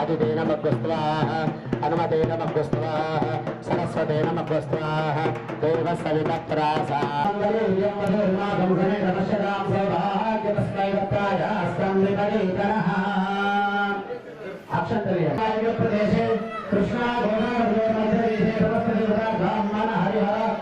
అదితే నమస్వాహ హనుమతే నమస్వాహ సరస్వతే నమస్వాహ దేవ సవితప్రాసాక్షంతరే కృష్ణా గోదావరి మధ్యదేశే ప్రవర్తన బ్రాహ్మణ హరిహర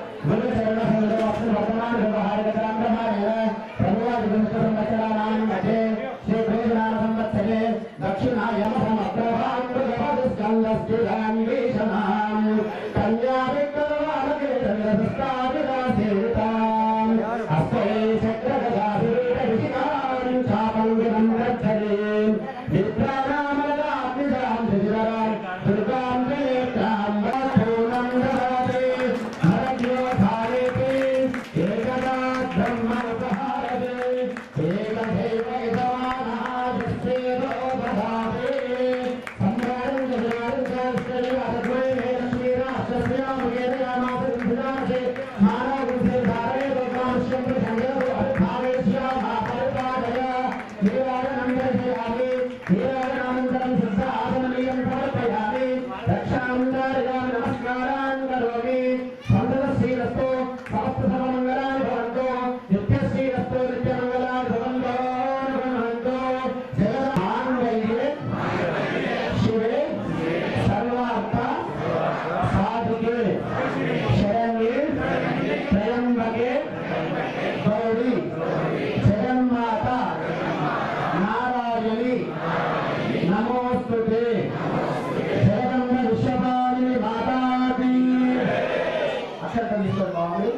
अक्षर का निष्कर्माओं में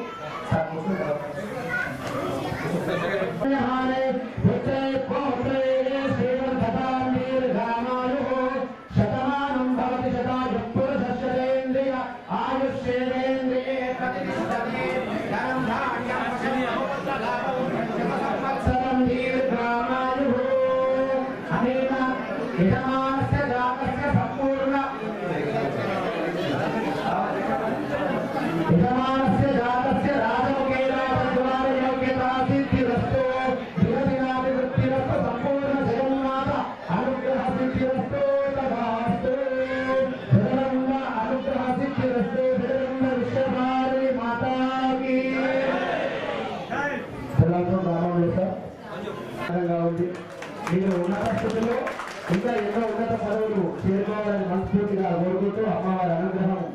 सात मुख्य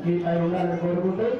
అనుగ్రహం మీపై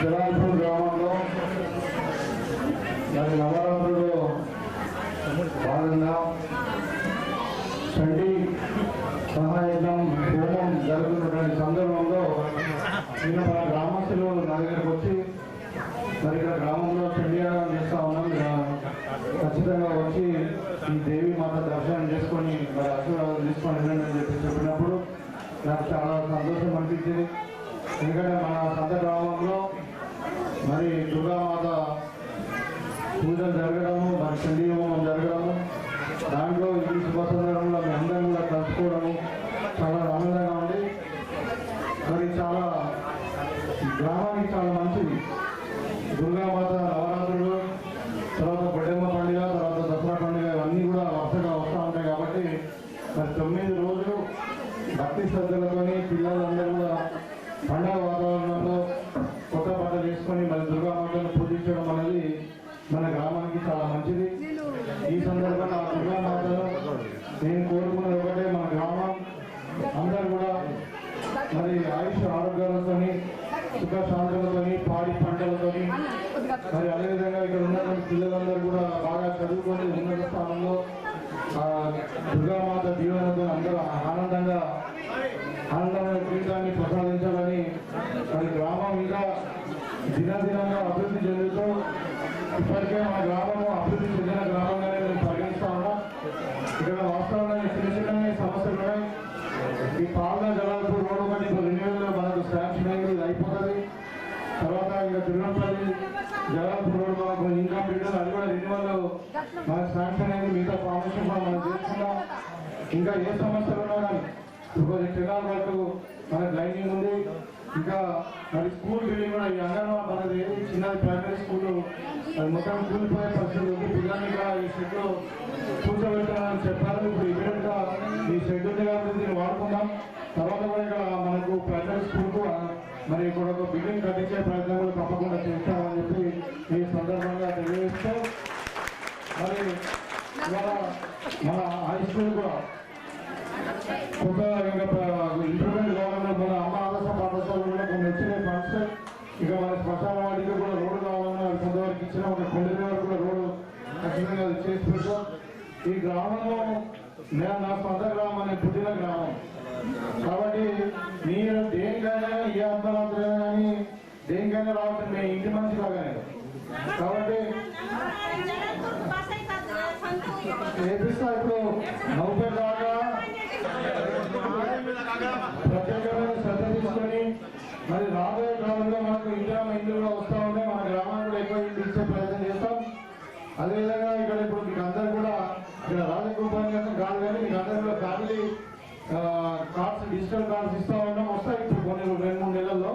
జలాల్పూర్ గ్రామంలో మరి నవరాత్రుల్లో భాగంగా చండీ సహాయకం హోమం జరుగుతున్నటువంటి సందర్భంలో నిన్న మన గ్రామస్తులు నా దగ్గరకు వచ్చి మరి ఇక్కడ గ్రామంలో చండీయాగం చేస్తా ఉన్నాం. ఖచ్చితంగా వచ్చి ఈ దేవి మాత దర్శనం చేసుకొని మరి ఆశీర్వాదం తీసుకొని వెళ్ళండి అని చెప్పి చెప్పినప్పుడు నాకు చాలా సంతోషం అనిపించింది. ఎందుకంటే మన సొంత గ్రామంలో మరి దుర్గామాత పూజలు జరగడము మరి చండీ హోమం జరగడము దాంట్లో ఈ శుభ సందర్భంలో మీ అందరం కూడా కలుసుకోవడము చాలా ఆనందంగా ఉంది. మరి చాలా గ్రామానికి చాలా మంచిది. దుర్గామాత నవరాత్రులు తర్వాత బొడ్డమ్మ పండుగ తర్వాత దసరా పండుగ ఇవన్నీ కూడా వరుసగా వస్తూ ఉంటాయి కాబట్టి మరి తొమ్మిది రోజులు భక్తి శ్రద్ధలతోని పిల్లలందరూ కూడా పండగ వాతావరణంలో కొత్త బట్టలు వేసుకొని మరి దుర్గామాతను పూజించడం అనేది మన గ్రామానికి చాలా మంచిది ఈ సందర్భంగా ఆ దుర్గామాతను నేను కోరుకున్నది ఒకటే మన గ్రామం అందరూ కూడా మరి ఆయుష్ ఆరోగ్యాలతోని సుఖ శాంతులతోని పాడి పంటలతోని దినదినంగా అభివృద్ధి చెందుతూ ఇప్పటికే మా గ్రామము అభివృద్ధి చెందిన గ్రామంగానే నేను పరిగణిస్తా ఉన్నా. ఇక్కడ వాస్తవంగా చిన్న చిన్న సమస్యలు ఉన్నాయి. ఈ పాలన జలాలపూర్ రోడ్డు ఒకటి ఇప్పుడు రెన్యూవల్ మనకు శాంక్షన్ అయింది ఇది అయిపోతుంది. తర్వాత ఇంకా తిరుమలపల్లి జలాలపూర్ రోడ్డు మనకు ఇంకా అది కూడా రెన్యూవల్ మనకు శాంక్షన్ అయింది. మిగతా ఫార్మేషన్ మనం చేసుకున్నాం ఇంకా ఏ సమస్యలు ఉన్నా కానీ ఇప్పుడు కెనాల్ వరకు మనకు లైనింగ్ ఉంది ఇంకా మరి స్కూల్ బిల్డింగ్ కూడా ఈ అంగన్వాడీ మనది చిన్నది ప్రైమరీ స్కూల్ మొత్తం కూలిపోయే పరిస్థితి ఉంది. పిల్లల్ని కూడా ఈ షెడ్లో కూర్చోబెట్టాలని చెప్పారు. ఇప్పుడు ఇమీడియట్గా ఈ షెడ్ ఉంది కాబట్టి దీన్ని వాడుకుందాం. తర్వాత కూడా ఇక్కడ మనకు ప్రైమరీ స్కూల్ కూడా మరి ఇక్కడ ఒక బిల్డింగ్ కట్టించే ప్రయత్నం కూడా తప్పకుండా చేస్తామని చెప్పి ఈ సందర్భంగా తెలియజేస్తూ మరి మన హై స్కూల్ కూడా కొంత ఇంకా ఇంప్రూవ్మెంట్ కావాలన్నా మన అమ్మ ఆదర్శ పాఠశాల కూడా కొన్ని వచ్చినాయి ఫండ్స్ ఇక మన శ్మశాన వాటికి కూడా రోడ్డు కావాలన్నా అది కొంతవరకు ఇచ్చిన ఒక కొండల వరకు కూడా రోడ్డు ఖచ్చితంగా అది చేసి పెట్టాం ఈ గ్రామంలో నేను నా సొంత గ్రామం నేను పుట్టిన గ్రామం. కాబట్టి మీరు దేనికైనా ఏ అర్థవంతులైనా కానీ దేనికైనా రావటం నేను ఇంటి మనిషి లాగానే కాబట్టి చేపిస్తా ఇప్పుడు నౌకర్ దాకా. ప్రత్యేకమైన శ్రద్ధ తీసుకొని మరి రాబోయే కాలంలో మనకు ఇందిరా ఇండ్లు కూడా వస్తా ఉన్నాయి మన గ్రామాన్ని కూడా ఎక్కువ ఇచ్చే ప్రయత్నం చేస్తాం. అదే ఇక్కడ ఇప్పుడు మీకు అందరు కూడా ఇక్కడ రాజగోపాలం కాదు కానీ మీకు అందరు కూడా ఫ్యామిలీ కార్డ్స్ డిజిటల్ కార్డ్స్ ఇస్తా ఉన్నాం వస్తాయి ఇప్పుడు కొన్ని రెండు మూడు నెలల్లో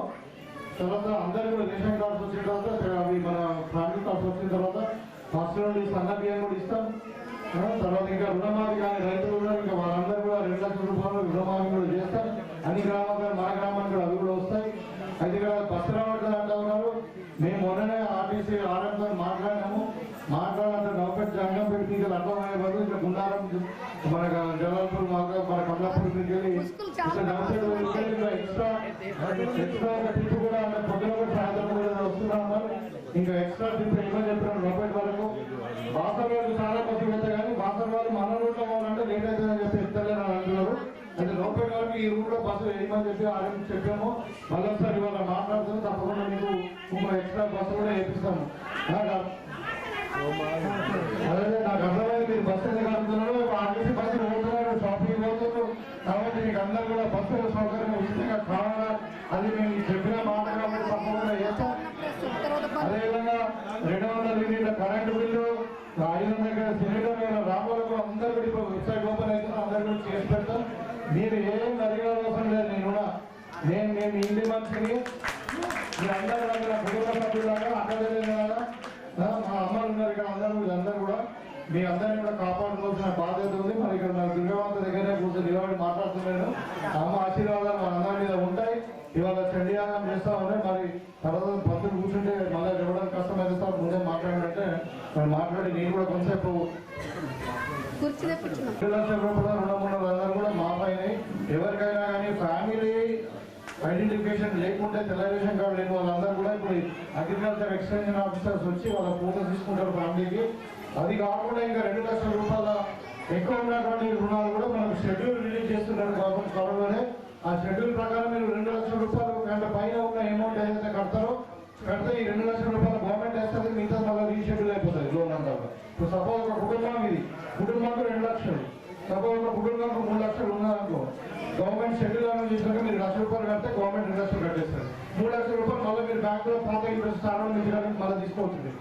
తర్వాత అందరు కూడా రేషన్ కార్డ్స్ వచ్చిన తర్వాత అవి మన ఫ్యామిలీ కార్డ్స్ వచ్చిన తర్వాత ఫస్ట్ నుండి సన్న బియ్యం కూడా ఇస్తాం. తర్వాత ఇంకా రుణమాఫీ కానీ రైతులు కూడా ఇంకా వాళ్ళందరూ కూడా రెండు లక్షల రూపాయలు రుణమాఫీ కూడా చేస్తాం. అన్ని గ్రామాలు మన గ్రామానికి కూడా అవి కూడా వస్తాయి. అయితే ఇక్కడ బస్సు రావట్లేదు అంటా ఉన్నారు. మేము మొన్ననే ఆర్టీసీ ఆర్ఎంతో మాట్లాడినాము. మాట్లాడాలంటే నౌకట్ జంగం పెట్టి ఇంకా అర్థమయ్యే బదులు ఇక్కడ గుండారం మన జలాల్పూర్ మాకు మన కమలాపూర్ నుంచి వెళ్ళి ఇక్కడ ఎక్స్ట్రా ఎక్స్ట్రా ట్రిప్ కూడా పొద్దున కూడా సాయంత్రం కూడా వస్తున్నా ఇంకా ఎక్స్ట్రా ట్రిప్ ఏమని చెప్పినాం నౌకట్ వరకు బాసర్ వాళ్ళు చాలా బస్సు వెళ్తాయి కానీ బాసర్ వాళ్ళు మన రూట్లో పోవాలంటే లేట్ అవుతుందని చెప్పి ఎత్తలేరు అని అంటున్నారు అయితే నౌకట్ వాళ్ళకి ఈ రూట్లో బస్సు వేయమని చెప్పి ఆర్ఎం చెప్పాము. మళ్ళీ ఒకసారి ఇవాళ మాట్లాడుతుంది తప్పకుండా మీకు ఇంకో ఎక్స్ట్రా బస్సు కూడా వేపిస్తాము. అదే నాకు అర్థమైంది. మీరు బస్సు ఎందుకు అడుగుతున్నారు ఆర్టీసీ బస్సు పోతున్నారు షాపింగ్ పోతున్నారు కాబట్టి మీకు అందరూ కూడా బస్సుల సౌకర్యం ఉచితంగా కావాలా? అది మేము చెప్పిన మాట కాబట్టి తప్పకుండా చేస్తాం. అదేవిధంగా రెండు వందల యూనిట్ల కరెంటు బిల్లు ఐదు వందల సిలిండర్ రాబోలకు అందరూ కూడా ఇప్పుడు వెబ్సైట్ ఓపెన్ అయితే అందరూ కూడా చేసి పెడతాం. మీరు ఏ అడిగిన అవసరం లేదు నేను కూడా నేను ఇంటి మనిషిని మీరు అందరూ కూడా మీరు కుటుంబ సభ్యులాగా అక్కడేలాగా మా అమ్మలు ఉన్నారు ఇక్కడ అందరూ వీళ్ళందరూ కూడా. మీ అందరినీ కూడా కాపాడుకోవాల్సిన బాధ్యత ఉంది. మరి ఇక్కడ మన దుర్గవంత దగ్గరే కూర్చొని నిలబడి మాట్లాడుతున్నాను. అమ్మ ఆశీర్వాదాలు మన అందరి మీద ఉంటాయి. ఇవాళ చండీయాగం చేస్తా ఉన్నాయి మరి తర్వాత పంతులు కూర్చుంటే మళ్ళీ ఇవ్వడానికి కష్టమైతే సార్ ముందే మాట్లాడాలంటే మరి మాట్లాడి నేను కూడా కొంతసేపు లక్షల రూపాయలు రెండు మూడు వందలు కూడా మాపైనాయి ఎవరికైనా కానీ ఫ్యామిలీ ఐడెంటిఫికేషన్ లేకుంటే తెల్ల రేషన్ కార్డు లేని వాళ్ళందరూ కూడా ఇప్పుడు అగ్రికల్చర్ ఎక్స్టెన్షన్ ఆఫీసర్స్ వచ్చి వాళ్ళ ఫోటో తీసుకుంటారు ఫ్యామిలీకి. అది కాకుండా ఇంకా రెండు లక్షల రూపాయల ఎక్కువ ఉన్నటువంటి రుణాలు కూడా మనకు షెడ్యూల్ రిలీజ్ చేస్తున్నారు గవర్నమెంట్ త్వరలోనే. ఆ షెడ్యూల్ ప్రకారం మీరు రెండు లక్షల రూపాయలు కంటే పైన ఉన్న అమౌంట్ ఏదైతే కడతారో కడితే ఈ రెండు లక్షల రూపాయలు గవర్నమెంట్ వేస్తుంది మిగతా మళ్ళీ రీషెడ్యూల్ అయిపోతుంది లోన్ అంతా ఇప్పుడు సపోజ్ ఒక కుటుంబం ఇది కుటుంబానికి రెండు లక్షలు సపోజ్ ఒక కుటుంబానికి మూడు లక్షలు ఉన్నదనుకో గవర్నమెంట్ షెడ్యూల్ అని చేసినాక మీరు లక్ష రూపాయలు కడితే గవర్నమెంట్ రెండు లక్షలు కట్టేస్తారు మూడు లక్షల రూపాయలు మళ్ళీ మీరు బ్యాంకులో పాత ఇంట్రెస్ట్ ప్రారంభించడానికి మళ్ళీ తీసుకోవచ్చు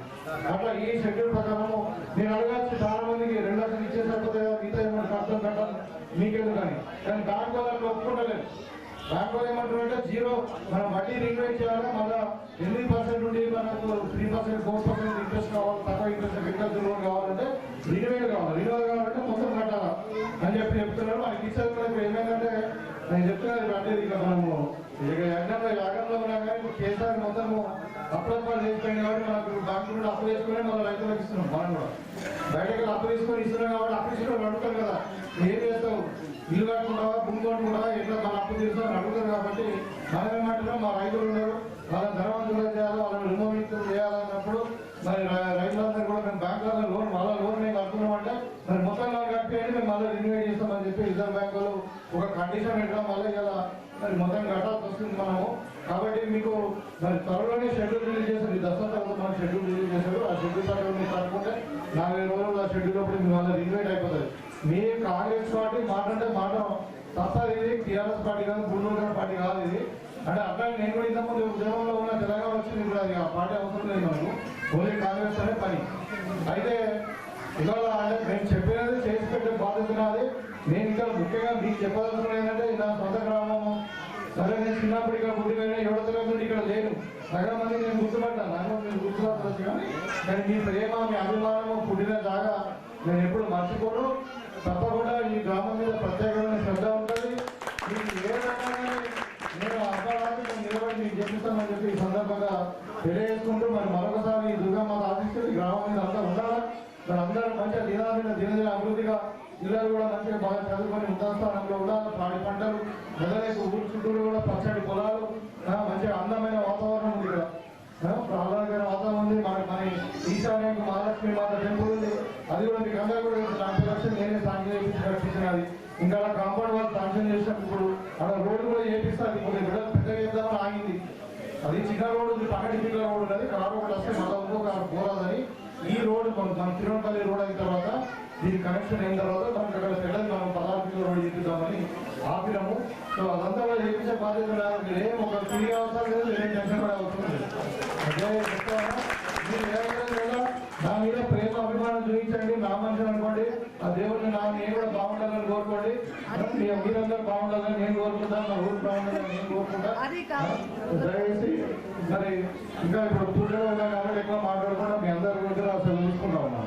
అట్లా ఈ షెడ్యూల్ ప్రకారము నేను అడగచ్చు చాలా మందికి రెండు లక్షలు ఇచ్చేసరిపోతే మిగతా ఏమైనా కష్టం కట్టాలి మీకేదో కానీ కానీ బ్యాంక్ వాళ్ళకి ఒప్పుకుంటలేదు బ్యాంక్ వాళ్ళు ఏమంటారంటే జీరో మనం వడ్డీ రిన్వైట్ చేయాలి? మళ్ళీ ఎనిమిది పర్సెంట్ నుండి మనకు three percent four percent interest కావాలి తక్కువ ఇంట్రెస్ట్ అగ్రికల్చర్ లోన్ కావాలంటే రిన్యూవల్ కావాలి. రిన్యూవల్ కావాలంటే మొత్తం కట్టాలా? అని చెప్పి చెప్తున్నారు. మనకి ఇచ్చేది ఏమైందంటే నేను చెప్తున్నది అంటే ఇక మనము ఇక యజ్ఞంలో యాగంలో ఉన్నా కానీ ఇప్పుడు కేసీఆర్ మొత్తము అప్పుడప్పుడు చేసిపోయింది కాబట్టి మనకు బ్యాంకు నుండి అప్పు చేసుకుని మన రైతులకు ఇస్తున్నాం మనం కూడా. బయటకు అప్పు తీసుకొని ఇస్తున్నాం కాబట్టి అప్పు తీసుకొని అడుగుతారు కదా. ఏం చేస్తావు? ఇల్లు కట్టుకుంటావా? భూమి కొట్టుకుంటావా ఎట్లా మన అప్పు తీసుకోవాలని అడుగుతారు కాబట్టి మనం ఏమంటున్నాం మా రైతులు ఉన్నారు. వాళ్ళని ధనవంతులు చేయాలి వాళ్ళని రుణవిక్తులు చేయాలన్నప్పుడు మరి రైతులందరూ కూడా మేము బ్యాంకులలో లోన్ వాళ్ళ లోన్ మేము కడుతున్నాం అంటే మరి మొత్తం లోన్ కట్టేయండి మేము మళ్ళీ రిన్యూవేట్ చేస్తామని చెప్పి రిజర్వ్ బ్యాంక్ ఒక కండిషన్ పెట్టడం మళ్ళీ ఇలా మరి మొత్తం కట్టాల్సి వస్తుంది మనము. కాబట్టి మీకు మరి త్వరలోనే షెడ్యూల్ రిలీజ్ చేస్తుంది దసరా తర్వాత షెడ్యూల్ సభ్యులు మీరు కనుక్కుంటే నలభై రోజులు ఆ షెడ్యూల్ అప్పుడు మీ వల్ల రిన్వేట్ అయిపోతుంది. మీ కాంగ్రెస్ పార్టీ మాట అంటే మాట. తప్పదు ఇది టీఆర్ఎస్ పార్టీ కాదు గుండూరు పార్టీ కాదు ఇది. అంటే అట్లా నేను కూడా ఇంతకుముందు ఉద్యోగంలో ఉన్న తెలంగాణ వచ్చింది కూడా అది ఆ పార్టీ అవసరం లేదు మనకు. ఓన్లీ కాంగ్రెస్ అనే పని. అయితే ఇవాళ అంటే నేను చెప్పినది చేసి పెట్టే బాధ్యత నాది. నేను ఇంకా ముఖ్యంగా మీకు చెప్పాల్సిన ఏంటంటే నా సొంత గ్రామము. సరే నేను చిన్నప్పుడు ఇక్కడ పుట్టిన ఏడో తరగతి ఇక్కడ లేను. సగం మంది నేను గుర్తుపడ్డాను నాకు మీరు గుర్తుపట్టవచ్చు కానీ కానీ మీ ప్రేమ మీ అభిమానము పుట్టిన జాగా నేను ఎప్పుడు మర్చిపోను. తప్పకుండా ఈ గ్రామం మీద ప్రత్యేకమైన శ్రద్ధ ఉంటుంది. మీకు ఏ రకంగా నేను అబ్బాయి నిలబడి మీకు చెప్పిస్తామని చెప్పి ఈ సందర్భంగా తెలియజేసుకుంటూ మరి మరొకసారి ఈ దుర్గామాత ఆశిస్తూ గ్రామం మీద అంతా ఉండాలి? మరి అందరూ మంచిగా దినాదిన దినదిన అభివృద్ధిగా పిల్లలు కూడా మంచిగా బాగా చదువుకొని ఉన్నత స్థానంలో ఉండాలి పాడి పంటలు మొదలైన ఊరు చుట్టూరు కూడా పచ్చడి పొలాలు మంచిగా అందమైన వాతావరణం ఉంది ఇక్కడ. ఆ, ఆహ్లాదకర వాతావరణం ఉంది. మన మన ఈశాన్యం మహాలక్ష్మి మాత టెంపుల్ ఉంది. అది కూడా మీకు అందరూ కూడా నలభై లక్షలు నేనే సాంక్షన్ చేయించి కట్టించినది ఇంకా అలా కాంపౌండ్ వాళ్ళు సాంక్షన్ చేసినప్పుడు అక్కడ రోడ్డు కూడా చేపిస్తారు ఇప్పుడు ఇక్కడ పెద్దగా చేద్దామని ఆగింది. అది చిన్న రోడ్డు పక్కటి పిల్లల రోడ్డు ఉన్నది. కారు రోడ్డు వస్తే మళ్ళీ ఇంకొక పోరాదని ఈ రోడ్డు మన మన తిరుమలపల్లి రోడ్ అయిన తర్వాత దీని కనెక్షన్ అయిన తర్వాత మనకి అక్కడ పెద్దది మనం పదహారు కిలో రోడ్డు చేపిద్దామని ఆపినాము. సో అదంతా కూడా చేపించే బాధ్యత మీరేం ఒక ఫ్రీ అవసరం లేదు ఏం టెన్షన్ కూడా అవసరం లేదు. అదే చెప్తాను మీరు ఏమైనా లేదా నా మీద ప్రేమ అభిమానం చూపించండి. నా మనిషిని ఆ దేవుడిని నా నేను కూడా బాగుండాలని కోరుకోండి. మీ- మీరందరూ బాగుండాలని నేను కోరుకుంటాను. నా ఊరు బాగుండాలని నేను కోరుకుంటా అది కాదు. దయచేసి మరి ఇంకా ఇప్పుడు ఉన్నాం కాబట్టి ఎక్కువ మాట్లాడకుండా మీ అందరి గురించి అసలు చూసుకుంటా ఉన్నాం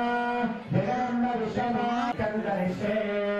శరవన్నో